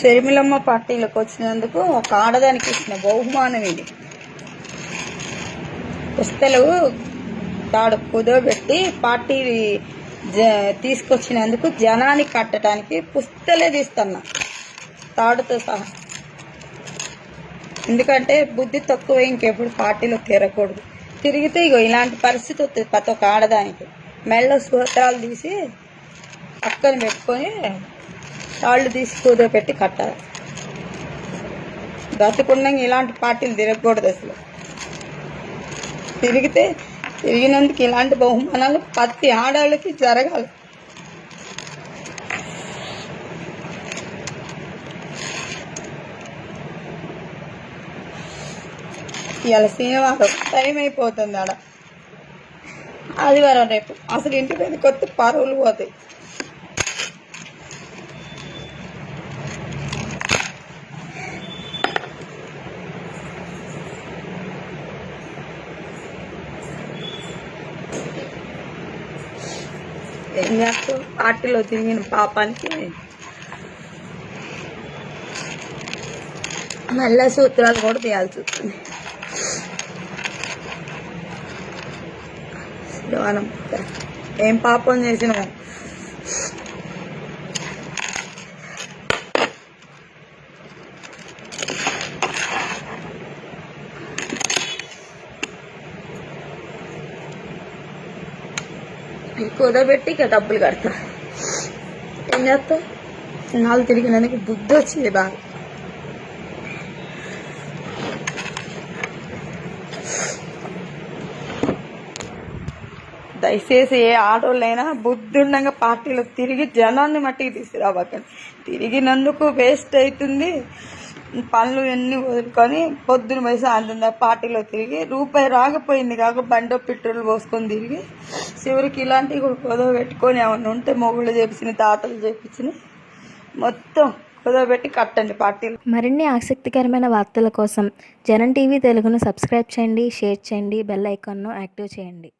షర్మిలమ్మ పార్టీలకు వచ్చినందుకు ఒక ఆడదానికి ఇచ్చిన బహుమానం ఇది. పుస్తలు తాడు కుదోబెట్టి పార్టీ జ తీసుకొచ్చినందుకు జనానికి కట్టడానికి పుస్తలే తీస్తున్నా. తాడుతో సహా. ఎందుకంటే బుద్ధి తక్కువ ఇంకెప్పుడు పార్టీలో తిరగకూడదు. తిరిగితే ఇగో ఇలాంటి పరిస్థితి వస్తుంది ప్రతి ఒక్క ఆడదానికి. మెల్ల సూత్రాలు తీసి పక్కన పెట్టుకొని తాళ్ళు తీసి కూదోపెట్టి కట్టాలి. బ్రతుకుండంగా ఇలాంటి పార్టీలు తిరగకూడదు అసలు. తిరిగితే తిరిగినందుకు ఇలాంటి బహుమానాలు ప్రతి ఆడవాళ్ళకి జరగాలి. ఇవాళ శనివారం టైం అయిపోతుంది ఆడ. ఆదివారం రేపు. అసలు ఇంటి మీద కొత్త పరువులు పోతాయి. ఏం చేస్తావు పార్టీలో తిరిగిన పాపానికి మళ్ళా సూత్రాలు కూడా తీయాల్సి వస్తుంది. శ్రవణం ఏం పాపం చేసినావు? కుదబెట్టి ఇక డబ్బులు కడతా. ఏం చేస్తా నాలుగు తిరిగినందుకు బుద్ధి వచ్చింది బాగా. దయచేసి ఏ ఆటోళ్ళైనా బుద్ధి ఉండగా పార్టీలో తిరిగి జనాన్ని మట్టికి తీసుకురావకండి తిరిగినందుకు వేస్ట్ అవుతుంది. పనులు అన్నీ వదులుకొని పొద్దున పోయి సాయంత్రం దాకా పార్టీలో తిరిగి రూపాయి రాకపోయింది కాక బండో పెట్రోల్ పోసుకొని తిరిగి చివరికి ఇలాంటివి కూడా కుదవ పెట్టుకొని ఏమన్నా ఉంటే మొగుళ్ళు చేపించిన తాతలు చేపించిన మొత్తం కుదవబెట్టి కట్టండి పార్టీలు. మరిన్ని ఆసక్తికరమైన వార్తల కోసం జనం టీవీ తెలుగును సబ్స్క్రైబ్ చేయండి షేర్ చేయండి బెల్ ఐకాన్ను యాక్టివ్ చేయండి.